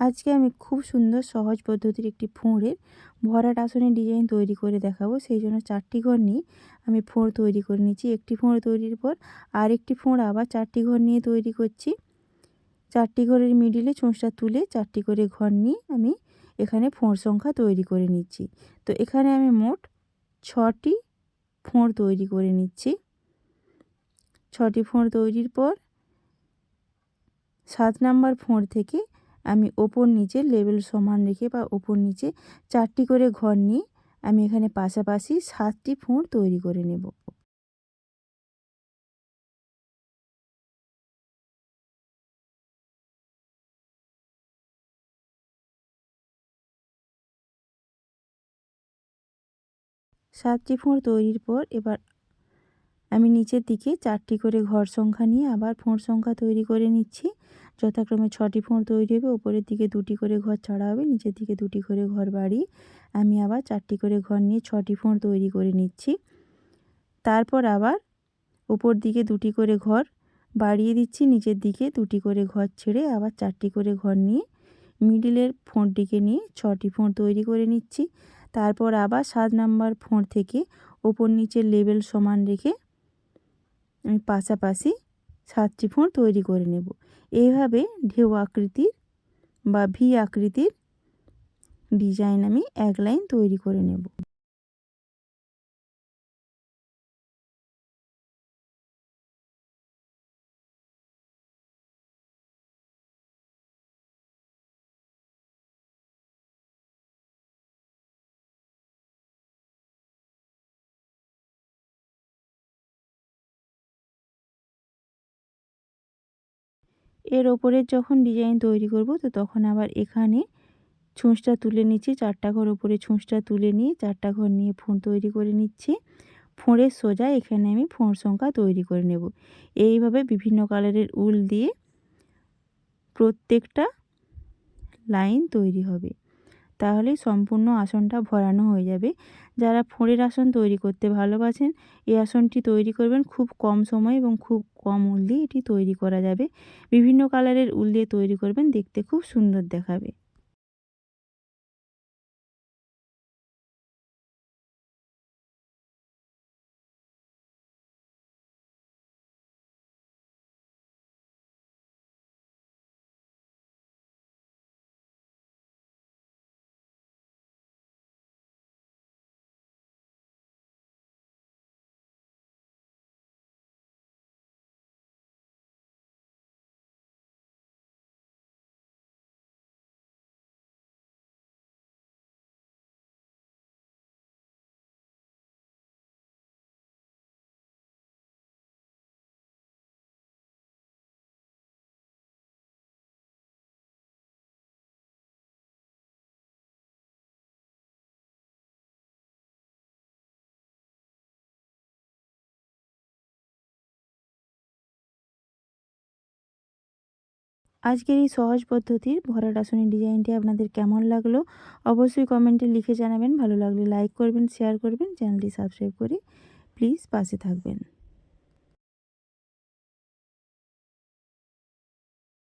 আজকে আমি খুব সুন্দর, সহজ পদ্ধতির একটি ফোঁড়ের ভরাট আসনের ডিজাইন তৈরি করে দেখাবো। সেই জন্য চারটি ঘর নিয়ে আমি ফোঁড় তৈরি করে নিচ্ছি। একটি ফোঁড় তৈরির পর আরেকটি ফোঁড় আবার চারটি ঘর নিয়ে তৈরি করছি। চারটি ঘরের মিডিলে চোঁচটা তুলে চারটি করে ঘর নিয়ে আমি এখানে ফোঁড় সংখ্যা তৈরি করে নিচ্ছি। তো এখানে আমি মোট ছটি ফোঁড় তৈরি করে নিচ্ছি। ছটি ফোঁড় তৈরির পর সাত নাম্বার ফোঁড় থেকে আমি ওপর নিচে লেবেল সমান রেখে বা ওপর নিচে চারটি করে ঘর নিয়ে আমি এখানে পাশাপাশি সাতটি ফোঁড় তৈরি করে নেব। সাতটি ফোঁড় তৈরির পর এবার আমি নিচের দিকে চারটি করে ঘর সংখ্যা নিয়ে আবার ফোঁড় সংখ্যা তৈরি করে নিচ্ছি। যথাক্রমে ছটি ফোঁড় তৈরি হবে। ওপরের দিকে দুটি করে ঘর ছাড়া হবে, নিচের দিকে দুটি করে ঘর বাড়ি। আমি আবার চারটি করে ঘর নিয়ে ছটি ফোঁড় তৈরি করে নিচ্ছি। তারপর আবার ওপর দিকে দুটি করে ঘর বাড়িয়ে দিচ্ছি, নিচের দিকে দুটি করে ঘর ছেড়ে আবার চারটি করে ঘর নিয়ে মিডিলের ফোঁড়টিকে নিয়ে ছটি ফোঁড় তৈরি করে নিচ্ছি। তারপর আবার সাত নাম্বার ফোঁড় থেকে ওপর নিচের লেবেল সমান রেখে আমি পাশাপাশি সাতটি ফোঁড় তৈরি করে নেব। এইভাবে ঢেউ আকৃতির বা ভি আকৃতির ডিজাইন আমি এক লাইন তৈরি করে নেব। এর ওপরে যখন ডিজাইন তৈরি করব, তো তখন আবার এখানে ছুঁচটা তুলে নিচ্ছি, চারটা ঘর ওপরে ছুঁচটা তুলে নিয়ে চারটা ঘর নিয়ে ফোঁড় তৈরি করে নিচ্ছি। ফোঁড়ের সোজা এখানে আমি ফোঁড় সংখ্যা তৈরি করে নেব। এইভাবে বিভিন্ন কালারের উল দিয়ে প্রত্যেকটা লাইন তৈরি হবে। তাহলে সম্পূর্ণ আসনটা ভরানো হয়ে যাবে। যারা ফোঁড়ের আসন তৈরি করতে ভালোবাসেন, এই আসনটি তৈরি করবেন খুব কম সময় এবং খুব কম উল দিয়ে এটি তৈরি করা যাবে। বিভিন্ন কালারের উল দিয়ে তৈরি করবেন, দেখতে খুব সুন্দর দেখাবে। আজকের এই সহজ পদ্ধতির ভরাট আসনের ডিজাইনটি আপনাদের কেমন লাগল অবশ্যই কমেন্টে লিখে জানাবেন। ভালো লাগলে লাইক করবেন শেয়ার করবেন, চ্যানেলটি সাবস্ক্রাইব করে প্লিজ পাশে থাকবেন।